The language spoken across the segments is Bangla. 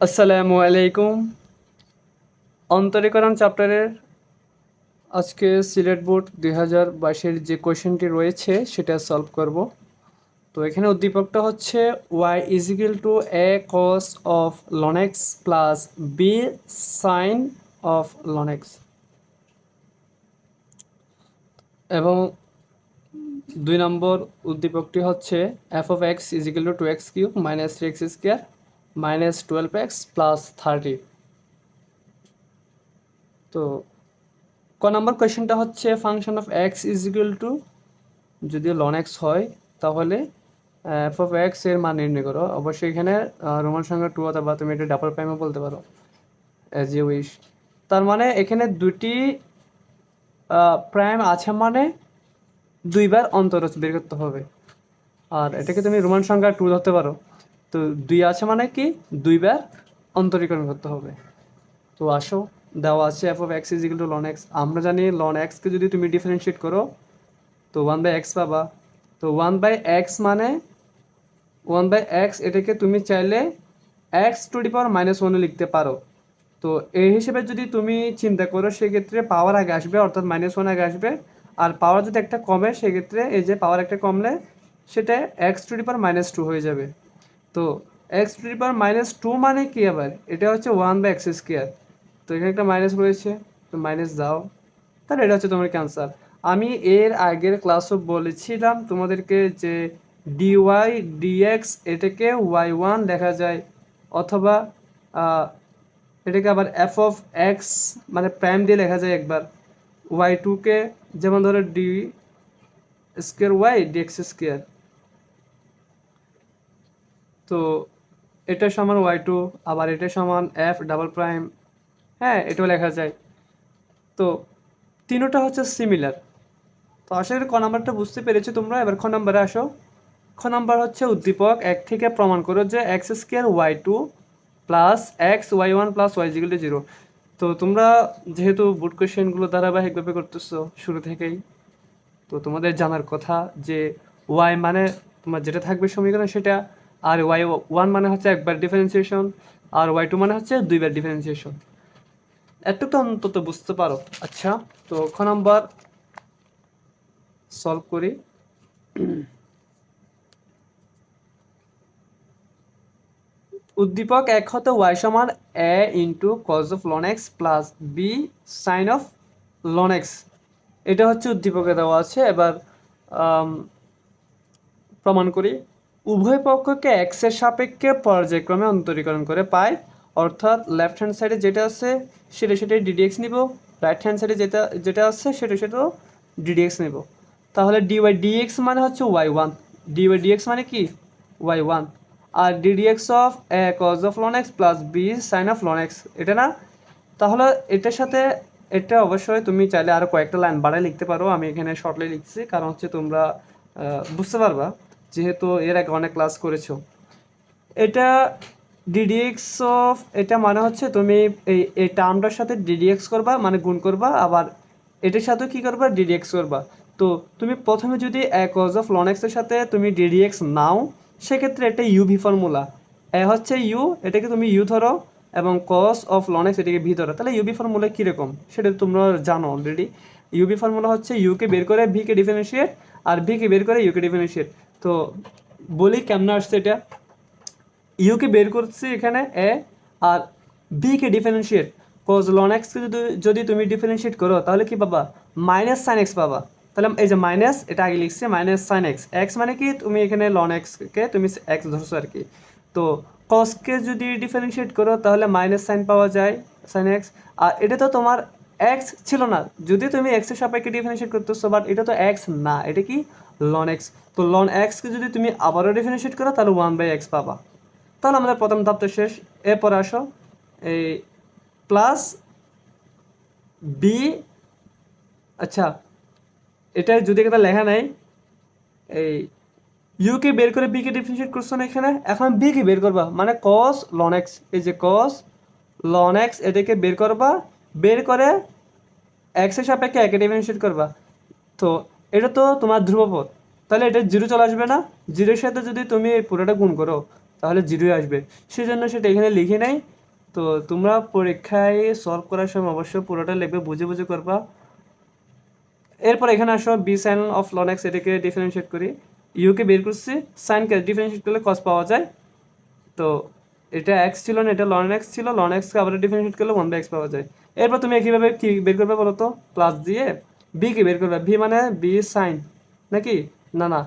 আসসালামু আলাইকুম। অন্তরীকরণ চ্যাপ্টারের আজকে সিলেট বোর্ড দুই হাজার বাইশের যে কোয়েশ্চেনটি রয়েছে সেটা সলভ করব। তো এখানে উদ্দীপকটা হচ্ছে Y equal to A cos of ln x plus B sine of ln x এবং দুই নম্বর উদ্দীপকটি হচ্ছে F of X equal to two X cube minus three X square minus twelve X plus thirty তো, ক নম্বর কোয়েশ্চেনটা হচ্ছে function of X is equal to যদি লন এক্স হয়, তাহলে এফ অফ এক্সের মান নির্ণয় করো। অবশ্যই এখানে রোমান সংখ্যা টু অথবা তুমি এটা ডাবল প্রাইমও বলতে পারো অ্যাজ ইউ উইশ তার মানে এখানে দুটি প্রাইম আছে মানে দুইবার অন্তর বের করতে হবে। আর এটাকে তুমি রোমান সংখ্যা টু ধরতে পারো। তো দুই আছে মানে কি? দুইবার অন্তরীকরণ করতে হবে। তো আসো, দেওয়া আছে f of x is equal to ln x আমরা জানি লন এক্সকে যদি তুমি ডিফারেন্সিয়েট করো, তো ওয়ান বাই এক্স পাবা। তো ওয়ান বাই এক্স মানে ওয়ান বাই এক্স এটাকে তুমি চাইলে x to the power minus ওয়ানে লিখতে পারো। তো এই হিসেবে যদি তুমি চিন্তা করো, সেক্ষেত্রে পাওয়ার আগে আসবে, অর্থাৎ মাইনাস ওয়ান আগে আসবে। আর পাওয়ার যদি একটা কমে, সেক্ষেত্রে এই যে পাওয়ার একটা কমলে, সেটা x to the power minus two হয়ে যাবে। তো x to the power minus two মানে কি আবার? এটা হচ্ছে ওয়ান বাই এক্স স্কোয়ার তো এখানে একটা মাইনাস রয়েছে, তো মাইনাস দাও। তাহলে এটা হচ্ছে তোমার ক্যান্সার আমি এর আগের ক্লাসও বলেছিলাম তোমাদেরকে যে ডিওয়াই ডিএক্স এটাকে ওয়াই ওয়ান দেখা যায়, অথবা এটাকে আবার এফ অফ এক্স মানে প্রাইম দিয়ে লেখা যায় একবার। ওয়াই টুকে যেমন ধরো d square y dx square তো এটা সমান ওয়াই টু আবার এটা সমান এফ ডাবল প্রাইম হ্যাঁ এটাও লেখা যায়। তো তিনোটা হচ্ছে সিমিলার তো আশা করি ক নাম্বারটা বুঝতে পেরেছ তোমরা, এবার খ নাম্বারে আসো। খ নাম্বার হচ্ছে উদ্দীপক, এক থেকে প্রমাণ করো যে x square y two plus x y one plus y জিগুলো zero তো তোমরা যেহেতু বুট কোয়েশ্চেনগুলো ধারাবাহিকভাবে করতেছো শুরু থেকেই, তো তোমাদের জানার কথা যে ওয়াই মানে তোমার যেটা থাকবে সমীকরণ সেটা আর ওয়াই ওয়ান মানে হচ্ছে একবার ডিফারেন্সিয়েশন আর ওয়াই টু মানে হচ্ছে দুইবার ডিফারেন্সিয়েশন এতটুকু অন্তত বুঝতে পারো। আচ্ছা তো খ নাম্বার সলভ করি। উদ্দীপক এক হতে ওয়াই সমান a into cos of ln x plus b sine of ln x এটা হচ্ছে উদ্দীপকে দেওয়া আছে। এবার প্রমাণ করি। উভয় পক্ষকে এক্সের সাপেক্ষে পর্যায়ক্রমে অন্তরীকরণ করে পাই, অর্থাৎ লেফট হ্যান্ড সাইডে যেটা আছে সেটা সেটাই ডিডিএক্স নিব রাইট হ্যান্ড সাইডে যেটা যেটা আছে সেটা সেটাও ডিডিএক্স নেব। তাহলে ডি ওয়াই ডিএক্স মানে হচ্ছে y one d y dx মানে কি? Y one R d dx of a cos of ln x plus b sine of ln x এটা না? তাহলে এটার সাথে, এটা অবশ্যই তুমি চাইলে আরও কয়েকটা লাইন বাড়ায় লিখতে পারো, আমি এখানে শর্টলি লিখছি, কারণ হচ্ছে তোমরা বুঝতে পারবা। যেহেতু এর আগে অনেক ক্লাস করেছ। এটা ডিডিএক্স অফ এটা মানে হচ্ছে তুমি এই এই টার্মটার সাথে ডিডিএক্স করবা মানে গুণ করবা, আবার এটার সাথেও কী করবা? ডিডিএক্স করবা। তো তুমি প্রথমে যদি কজ অফ লনেক্সের সাথে তুমি ডিডিএক্স নাও, সেক্ষেত্রে এটা ইউভি ফর্মুলা এ হচ্ছে ইউ এটাকে তুমি ইউ ধরো, এবং কস অফ লনেক্স এটাকে ভি ধরো। তাহলে ইউবি ফর্মুলা কীরকম সেটা তোমরা জানো অলরেডি ইউবি ফর্মুলা হচ্ছে ইউকে বের করে ভিকে ডিফারেন্সিয়েট আর ভিকে বের করে ইউকে ডিফারেন্সিয়েট তো বলি কেমন আসছে এটা? ইউকে বের করছি এখানে এ আর বিকে ডিফারেন্সিয়েট কজ লন এক্সকে যদি যদি তুমি ডিফারেন্সিয়েট করো, তাহলে কি পাবা? মাইনাস সাইন এক্স পাবা। তাহলে এই যে মাইনাস এটা আগে লিখছি মাইনাস সাইন এক্স এক্স মানে কি? তুমি এখানে লন এক্সকে তুমি এক্স ধরছো আর কি। তো কসকে যদি ডিফারেন্সিয়েট করো, তাহলে মাইনাস সাইন পাওয়া যায় সাইন এক্স আর এটা তো তোমার এক্স ছিল না। যদি তুমি এক্সের সাপেক্ষে ডিফারেন্সিয়েট করতেছো বাট এটা তো এক্স না, এটা কি লন এক্স তো লন এক্সকে যদি তুমি আবারও ডিফারেন্সিয়েট করো, তাহলে ওয়ান বাই এক্স পাবা। তাহলে আমাদের প্রথম ধাপটা শেষ। এরপরে আসো। এই প্লাস বি আচ্ছা এটা যদি একটা লেখা নাই, এই ইউকে বের করে বিকে ডিফারেন্সিয়েট করছ না এখানে, এখন বিকে বের করবা। মানে কস লন এক্স এই যে কস লন এক্স এটাকে বের করবা। বের করে এক্সের সাপেক্ষে একে ডিফারেন্সিয়েট করবা। তো এটা তো তোমার ধ্রুবপদ। তাহলে এটা জিরো চলে আসবে না। জিরোর সাথে যদি তুমি পুরোটা গুণ করো, তাহলে জিরোই আসবে। সেজন্য সেটা এখানে লিখে নেই। তো তোমরা পরীক্ষায় সলভ করার সময় অবশ্যই পুরোটা লিখবে, বুঝে বুঝে করবা। এরপর এখানে আসো b sine of ln x এটাকে ডিফারেন্সিয়েট করি। ইউকে বের করছি সাইনকে ডিফারেন্সিয়েট করলে কস পাওয়া যায়। তো এটা এক্স ছিল না, এটা লন এক্স ছিল। লন এক্সকে আবার ডিফারেন্সিয়েট করলে ওয়ান বাই এক্স পাওয়া যায়। এরপর তুমি কীভাবে কি বের করবে বলো তো? প্লাস দিয়ে বি কে বের করবে। ভি মানে বি সাইন নাকি? না না।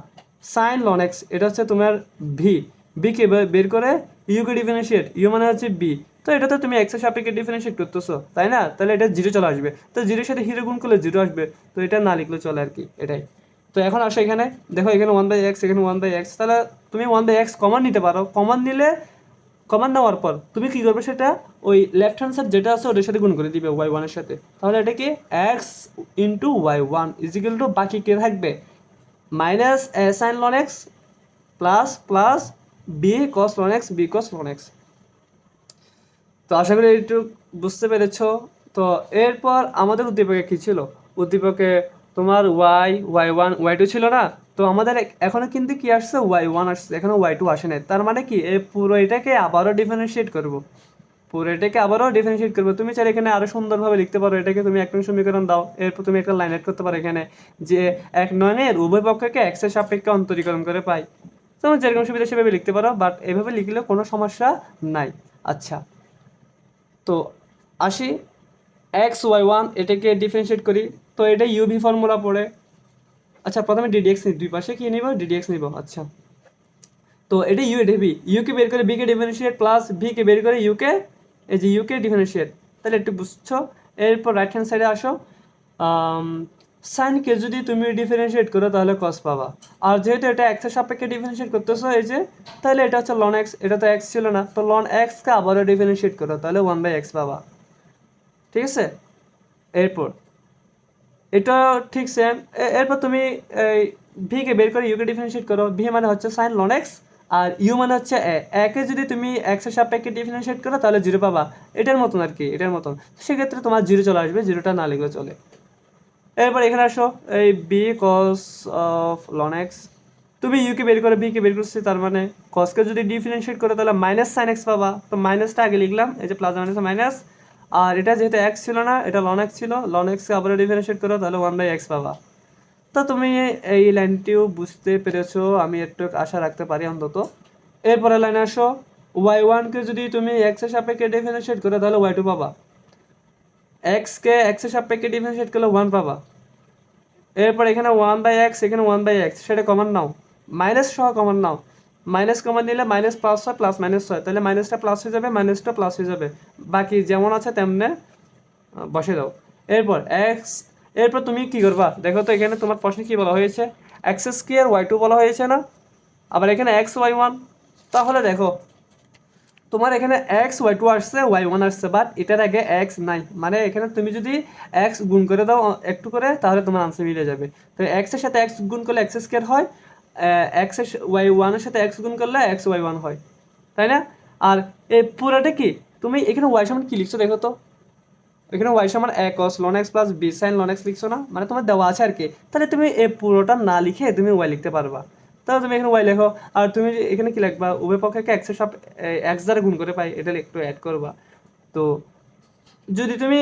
সাইন লন এক্স এটা হচ্ছে তোমার ভি বি কে বে- বের করে ইউ কে ডিফারেন্সিয়েট ইউ মানে হচ্ছে বি তো এটা তো তুমি এক্সের সাপেক্ষে ডিফারেন্সিয়েট করতেছো, তাই না? তাহলে এটা জিরো চলে আসবে। তো জিরোর সাথে হিরো গুণ করলে জিরো আসবে। তো এটা না লিখলে চলে আর কি, এটাই। তো এখন আসো এখানে। দেখো এখানে ওয়ান বাই এক্স এখানে ওয়ান বাই এক্স তাহলে তুমি ওয়ান বাই এক্স কমন নিতে পারো। কমন নিলে কমন নেওয়ার পর তুমি কি করবে সেটা? ওই লেফট হ্যান্ড সাইড যেটা আছে ওটার সাথে গুণ করে দিবে ওয়াই ওয়ানের সাথে। তাহলে এটা কি x into y one is equal to বাকি কে থাকবে? Minus a sine ln x plus plus b cos ln x b cos ln x তো আশা করি একটু বুঝতে পেরেছ। তো এরপর আমাদের উদ্দীপকে কী ছিল? উদ্দীপকে তোমার y y one y two ছিল না? তো আমাদের এ- এখনও কিন্তু কি আসছে? ওয়াই ওয়ান আসছে। এখনও ওয়াই টু আসে নাই। তার মানে কি? এই পুরো এটাকে আবারও ডিফারেন্সিয়েট করব। পুরো এটাকে আবারও ডিফারেন্সিয়েট করব। তুমি চাইলে এখানে আরও সুন্দরভাবে লিখতে পারো। এটাকে তুমি এক নং সমীকরণ দাও। এরপর তুমি একটা লাইন এড করতে পারো এখানে, যে এক নয়নের উভয় পক্ষকে এক্সের সাপেক্ষে অন্তরীকরণ করে পাই। তুমি যেরকম সুবিধা সেভাবে লিখতে পারো বাট এভাবে লিখলে কোনো সমস্যা নাই। আচ্ছা। তো আসি। এক্স ওয়াই ওয়ান এটাকে ডিফারেন্সিয়েট করি। তো এটা ইউভি ফর্মুলা পড়ে। আচ্ছা প্রথমে ডিডিএক্স নিই, দুই পাশে কি নিব? ডিডিএক্স নিব আচ্ছা। তো এটা ইউ এটা ভি ইউকে বের করে বিকে ডিফারেন্সিয়েট প্লাস ভিকে বের করে ইউকে এই যে ইউকে ডিফারেন্সিয়েট তাহলে একটু বুঝছ? এরপর রাইট হ্যান্ড সাইডে আসো সাইনকে যদি তুমি ডিফারেন্সিয়েট করো, তাহলে কস পাবা। আর যেহেতু এটা এক্সের সাপেক্ষে ডিফারেন্সিয়েট করতেছো, এই যে, তাহলে এটা হচ্ছে লন এক্স এটা তো এক্স ছিল না। তো লন এক্সকে আবারও ডিফারেন্সিয়েট করো, তাহলে ওয়ান বাই এক্স পাবা। ঠিক আছে? এরপর এটা ঠিক সেম এরপর তুমি এই ভিকে বের করে ইউকে ডিফারেন্সিয়েট করো। ভি মানে হচ্ছে সাইন লন এক্স আর ইউ মানে হচ্ছে এ একে যদি তুমি এক্সের সাপেক্ষে ডিফারেন্সিয়েট করো, তাহলে জিরো পাবা। এটার মতন আর কি, এটার মতন। সেক্ষেত্রে তোমার জিরো চলে আসবে জিরোটা না লিখলে চলে। এরপর এখানে আসো, এই b cos of ln x তুমি ইউকে বের করে বিকে বের করছি, তার মানে কসকে যদি ডিফারেন্সিয়েট করো, তাহলে মাইনাস সাইন এক্স পাবা। তো মাইনাসটা আগে লিখলাম, এই যে প্লাস মাইনাস মাইনাস আর এটা যেহেতু এক্স ছিল না, এটা লন এক্স ছিল লন এক্সকে আবার ডিফারেন্সিয়েট করো, তাহলে ওয়ান বাই এক্স পাবা। তো তুমি এই লাইনটিও বুঝতে পেরেছ, আমি একটু আশা রাখতে পারি অন্তত। এরপরে লাইন আসো। ওয়াই ওয়ানকে যদি তুমি এক্সের সাপেক্ষে ডিফারেন্সিয়েট করো, তাহলে ওয়াই টু পাবা। এক্সকে এক্সের সাপেক্ষে ডিফারেন্সিয়েট করলে ওয়ান পাবা। এরপর এখানে ওয়ান বাই এক্স এখানে ওয়ান বাই এক্স সেটা কমন নাও। মাইনাস সহ কমন নাও। মাইনাস কমন নিলে মাইনাস প্লাস হয় প্লাস মাইনাস হয়। তাহলে মাইনাসটা প্লাস হয়ে যাবে মাইনাসটা প্লাস হয়ে যাবে। বাকি যেমন আছে তেমনে বসে দাও। এরপর এক্স এরপর তুমি কি করবা? দেখো তো এখানে তোমার প্রশ্নে কি বলা হয়েছে? এক্স স্কোয়ার ওয়াই টু বলা হয়েছে না? আবার এখানে এক্স ওয়াই ওয়ান তাহলে দেখো, তোমার এখানে এক্স ওয়াই টু আসছে ওয়াই ওয়ান আসছে বাট এটার আগে এক্স নাই। মানে এখানে তুমি যদি এক্স গুণ করে দাও, একটু করে, তাহলে তোমার আনসার মিলে যাবে। তো এক্সের সাথে এক্স গুণ করলে এক্স স্কোয়ার হয় এক্স ওয়াই ওয়ানের সাথে এক্স গুণ করলে এক্স ওয়াই ওয়ান হয়, তাই না? আর এই পুরোটা কি? তুমি এখানে ওয়াই সমান কি লিখছো দেখো তো? এখানে ওয়াই সমান a cos ln x plus b sine ln x লিখছো না? মানে তোমার দেওয়া আছে আর কি। তাহলে তুমি এই পুরোটা না লিখে তুমি ওয়াই লিখতে পারবা। তাহলে তুমি এখানে ওয়াই লেখো। আর তুমি এখানে কি লিখবা? উভয় পক্ষকে এক্সের সব এক্স দ্বারা গুণ করে পাই, এটা একটু অ্যাড করবা। তো যদি তুমি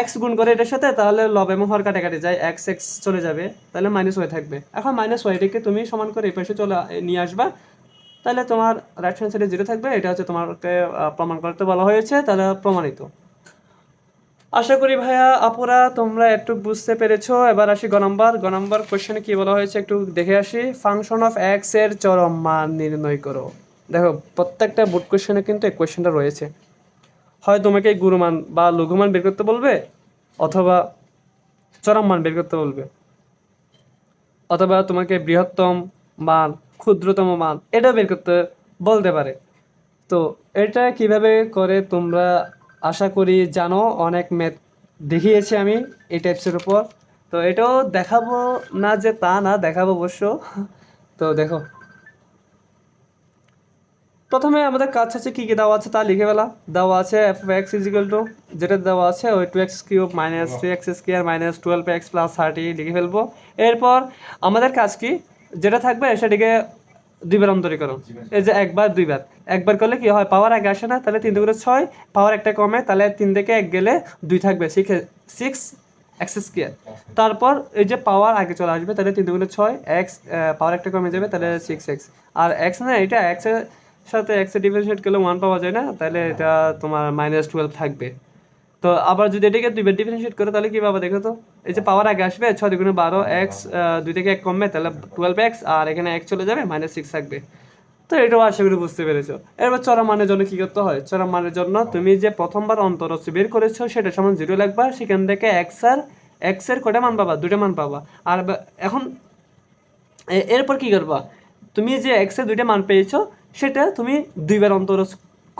এক্স গুণ করে এটার সাথে, তাহলে লব এবং হর কাটাকাটি যায় এক্স এক্স চলে যাবে, তাহলে মাইনাস ওয়াই থাকবে। এখন মাইনাস ওয়াইটাকে তুমি সমান করে এই পাশে চলে নিয়ে আসবা, তাহলে তোমার রাইট হ্যান্ড সাইডে জিরো থাকবে, এটা হচ্ছে তোমাকে প্রমাণ করতে বলা হয়েছে, তাহলে প্রমাণিত। আশা করি ভাইয়া আপুরা, তোমরা একটু বুঝতে পেরেছ। এবার আসি গ নম্বর। গ নম্বর কোশ্চেনে কি বলা হয়েছে একটু দেখে আসি। ফাংশন অফ এক্সের চরম মান নির্ণয় করো। দেখো, প্রত্যেকটা বুট কোশ্চেনে কিন্তু এই কোশ্চেনটা রয়েছে। হয় তোমাকে গুরুমান বা লঘুমান বের করতে বলবে অথবা চরম মান বের করতে বলবে। অথবা তোমাকে বৃহত্তম মান, ক্ষুদ্রতম মান, এটা বের করতে বলতে পারে। তো এটা কীভাবে করে তোমরা আশা করি জানো, অনেক ম্যাথ দেখিয়েছি আমি এই টাইপসের উপর। তো এটাও দেখাবো না যে তা না, দেখাবো অবশ্য। তো দেখো। প্রথমে আমাদের কাজ আছে কী কী দেওয়া আছে তা লিখে ফেলা। দেওয়া আছে এফ এক্স ইজিক্যাল টু যেটা দেওয়া আছে ওই two x cube minus three x square minus twelve x plus thirty লিখে ফেলব। এরপর আমাদের কাজ কি? যেটা থাকবে সেটিকে দুইবার অন্তরীকরণ এই যে একবার দুইবার। একবার করলে কি হয়? পাওয়ার আগে আসে না তাহলে তিন দুগুণে ছয় পাওয়ার একটা কমে তাহলে তিন থেকে এক গেলে দুই থাকবে। শিখে সিক্স এক্স স্কোয়ার তারপর এই যে পাওয়ার আগে চলে আসবে তাহলে তিন দুগুণে ছয় এক্স পাওয়ার একটা কমে যাবে তাহলে সিক্স এক্স আর এক্স না এটা এক্সের সাথে এক্সের ডিফারেন্সিয়েট করলে ওয়ান পাওয়া যায় না, তাহলে এটা তোমার মাইনাস টুয়েলভ থাকবে। তো আবার যদি এটাকে দুইবার ডিফারেন্সিয়েট করে, তাহলে কি পাবো দেখো তো? এই যে পাওয়ার আগে আসবে ছয় দুগুণে বারো এক্স দুই থেকে এক কমবে, তাহলে টুয়েলভ এক্স আর এখানে এক চলে যাবে মাইনাস সিক্স থাকবে। তো এটাও আশা করি বুঝতে পেরেছ। এবার চরম মানের জন্য কি করতে হয়? চরম মানের জন্য তুমি যে প্রথমবার অন্তরস্য বের করেছ, সেটা সমান জিরো লাগবা সেখান থেকে এক্স আর এক্সের কটা মান পাবা? দুটো মান পাবা। আর এখন এরপর কি করবা? তুমি যে এক্সের দুইটা মান পেয়েছ সেটা তুমি দুইবার অন্তর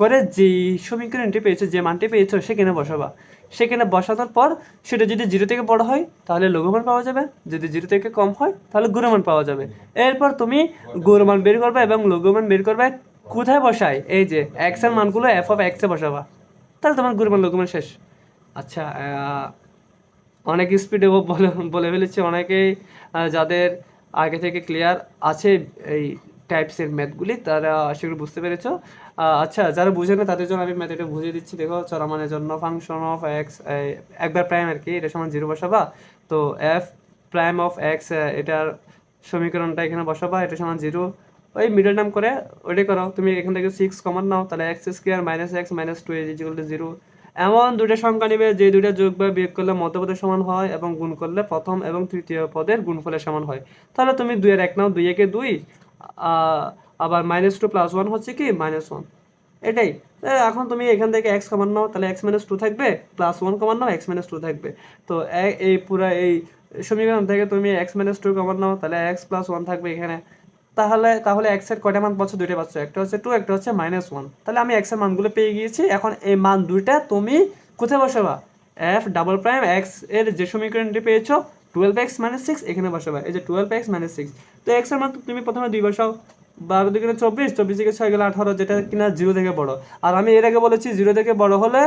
করে যে সমীকরণটি পেয়েছ, যে মানটি পেয়েছ, সেখানে বসাবা। সেখানে বসানোর পর সেটা যদি জিরো থেকে বড় হয়, তাহলে লঘুমান পাওয়া যাবে। যদি জিরো থেকে কম হয়, তাহলে গুরুমান পাওয়া যাবে। এরপর তুমি গুরুমান বের করবে এবং লঘুমান বের করবে কোথায় বসায়? এই যে এক্সের মানগুলো এফ অফ এক্সে বসাবা। তাহলে তোমার গুরুমান লঘুমান শেষ। আচ্ছা অনেক স্পিডে বলে বলে ফেলেছি। অনেকেই যাদের আগে থেকে ক্লিয়ার আছে, এই টাইপসের ম্যাথগুলি তারা সেগুলো বুঝতে পেরেছ। আচ্ছা যারা বুঝে না, তাদের জন্য আমি ম্যাথ এটা বুঝিয়ে দিচ্ছি। দেখো চরমানের জন্য ফাংশন অফ এক্স একবার প্রাইম আর কি, এটা সমান জিরো বসাবা। তো এফ প্রাইম অফ এক্স এটার সমীকরণটা এখানে বসাবা, এটা সমান জিরো ওই মিডল টার্ম করে ওইটাই করো। তুমি এখান থেকে সিক্স কমন নাও, তাহলে x square minus x minus two is equal to zero এমন দুটো সংখ্যা নিবে, যে দুইটা যোগ বা বিয়োগ করলে মধ্যপদের সমান হয় এবং গুণ করলে প্রথম এবং তৃতীয় পদের গুণফলের সমান হয়। তাহলে তুমি দুইয়ের এক নাও দুই একে দুই আবার মাইনাস টু প্লাস ওয়ান হচ্ছে কি? মাইনাস ওয়ান এটাই। এখন তুমি এখান থেকে এক্স কমান নাও, তাহলে এক্স মাইনাস টু থাকবে প্লাস ওয়ান কমান নাও এক্স মাইনাস টু থাকবে। তো এই পুরা এই সমীকরণ থেকে তুমি এক্স মাইনাস টু কমান নাও, তাহলে এক্স প্লাস ওয়ান থাকবে এখানে। তাহলে তাহলে এক্সের কয়টা মান পাচ্ছ? দুইটা পাচ্ছ। একটা হচ্ছে টু একটা হচ্ছে মাইনাস ওয়ান তাহলে আমি এক্সের মানগুলো পেয়ে গিয়েছি। এখন এই মান দুইটা তুমি কোথায় বসাবা? এফ ডাবল প্রাইম এক্সের যে সমীকরণটি পেয়েছ টুয়েলভ এক্স মাইনাস সিক্স এখানে বসাবা। এই যে টুয়েলভ এক্স মাইনাস সিক্স তো এক্সের মান তুমি প্রথমে দুই বসাও। বারো দিকে চব্বিশ চব্বিশ থেকে ছয় গেলে আঠারো, যেটা কিনা জিরো থেকে বড়। আর আমি এর আগে বলেছি জিরো থেকে বড় হলে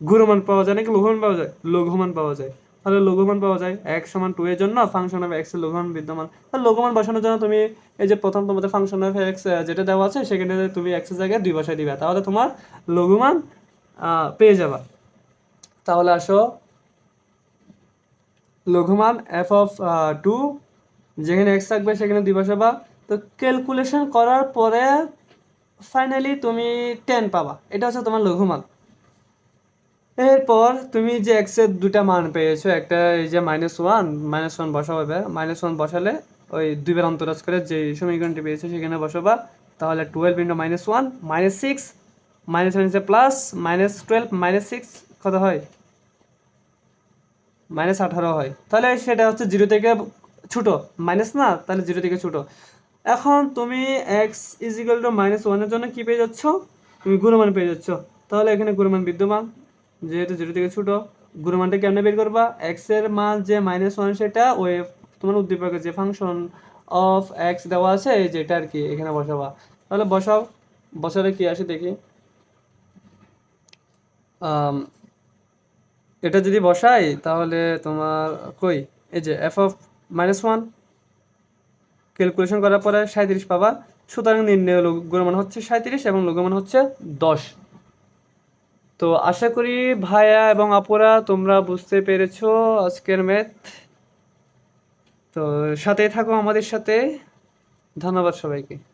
গুরুমান পাওয়া যায়, নাকি লঘুমান পাওয়া যায়? লঘুমান পাওয়া যায়। তাহলে লঘুমান পাওয়া যায়। এক সমান টু এর জন্য ফাংশন অফ এক্স লঘুমান বিদ্যমান। তাহলে লঘুমান বসানোর জন্য তুমি এই যে প্রথম তোমাদের ফাংশন অফ এক্স যেটা দেওয়া আছে, সেখানে তুমি এক্সের জায়গায় দুই বসায় দিবে। তাহলে তোমার লঘুমান পেয়ে যাবা। তাহলে আসো লঘুমান এফ অফ টু যেখানে এক্স থাকবে সেখানে দুই বসাবা তো ক্যালকুলেশন করার পরে ফাইনালি তুমি টেন পাবা। এটা হচ্ছে তোমার লঘুমান। এরপর তুমি যে এক্সের দুটা মান পেয়েছ, একটা এই যে মাইনাস ওয়ান মাইনাস ওয়ান বসাবে মাইনাস ওয়ান বসালে ওই দুইবার অন্তরাজ করে যে সমীকরণটি পেয়েছ সেখানে বসাবা। তাহলে twelve into minus one minus six minus one plus minus twelve minus six কত হয়? মাইনাস আঠারো হয়। তাহলে সেটা হচ্ছে জিরো থেকে ছোট। মাইনাস না, তাহলে জিরো থেকে ছোট। এখন তুমি এক্স ইজিক্যাল টু মাইনাস ওয়ানের জন্য কী পেয়ে যাচ্ছ? তুমি গুণমান পেয়ে যাচ্ছ। তাহলে এখানে গুণমান বিদ্যমান। যেহেতু জিরো থেকে ছোট, গুণমানটা কেমনে বের করবা? এক্সের মান যে মাইনাস ওয়ান সেটা ওই তোমার উদ্দীপকের যে ফাংশন অফ এক্স দেওয়া আছে যেটা আর কি, এখানে বসাবা। তাহলে বসাও। বসালে কি আসে দেখি। এটা যদি বসাই, তাহলে তোমার কই? এই যে f of minus one calculation করার পরে সাঁত্রিশ পাবা। সুতরাং নির্ণয় লঘুমান হচ্ছে সাঁত্রিশ এবং লঘুমান হচ্ছে দশ। তো আশা করি ভাইয়া এবং আপুরা তোমরা বুঝতে পেরেছ আজকের ম্যাথ তো সাথে থাকো আমাদের সাথে। ধন্যবাদ সবাইকে।